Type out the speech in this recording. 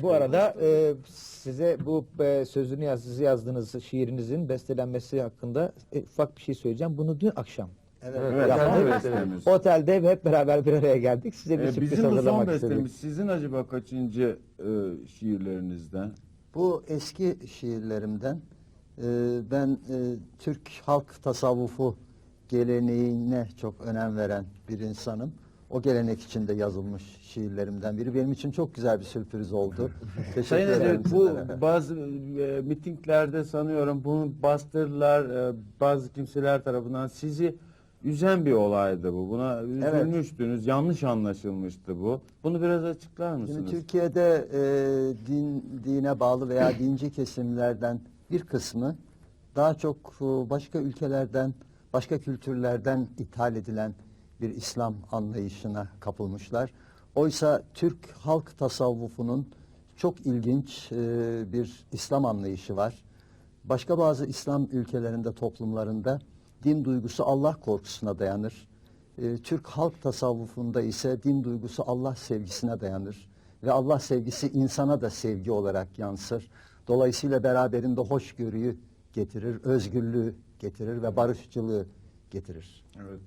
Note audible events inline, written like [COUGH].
Bu arada e, size bu e, sözünü yaz, siz yazdığınız şiirinizin bestelenmesi hakkında e, ufak bir şey söyleyeceğim. Bunu dün akşam Evet, yaptık. kendi bestemiz. Otelde hep beraber bir araya geldik. Size bir Ee, sürpriz bizim bu son hazırlamak bestemiz istedik. sizin acaba kaçıncı e, şiirlerinizden? Bu eski şiirlerimden e, ben e, Türk halk tasavvufu geleneğine çok önem veren bir insanım. O gelenek içinde yazılmış şiirlerimden biri. Benim için çok güzel bir sürpriz oldu. [LAUGHS] Teşekkür Sayın ederim. Bu bazı e, mitinglerde sanıyorum bunu bastırdılar e, bazı kimseler tarafından sizi üzen bir olaydı bu. Buna üzülmüştünüz, yanlış anlaşılmıştı bu. Bunu biraz açıklar mısınız? Şimdi Türkiye'de e, din dine bağlı veya [CLEARS THROAT] dinci kesimlerden bir kısmı daha çok e, başka ülkelerden, başka kültürlerden ithal edilen bir İslam anlayışına kapılmışlar. Oysa Türk halk tasavvufunun çok ilginç e, bir İslam anlayışı var. Başka bazı İslam ülkelerinde, toplumlarında din duygusu Allah korkusuna dayanır. Ee, Türk halk tasavvufunda ise din duygusu Allah sevgisine dayanır. Ve Allah sevgisi insana da sevgi olarak yansır. Dolayısıyla beraberinde hoşgörüyü getirir, özgürlüğü getirir ve barışçılığı getirir. Evet.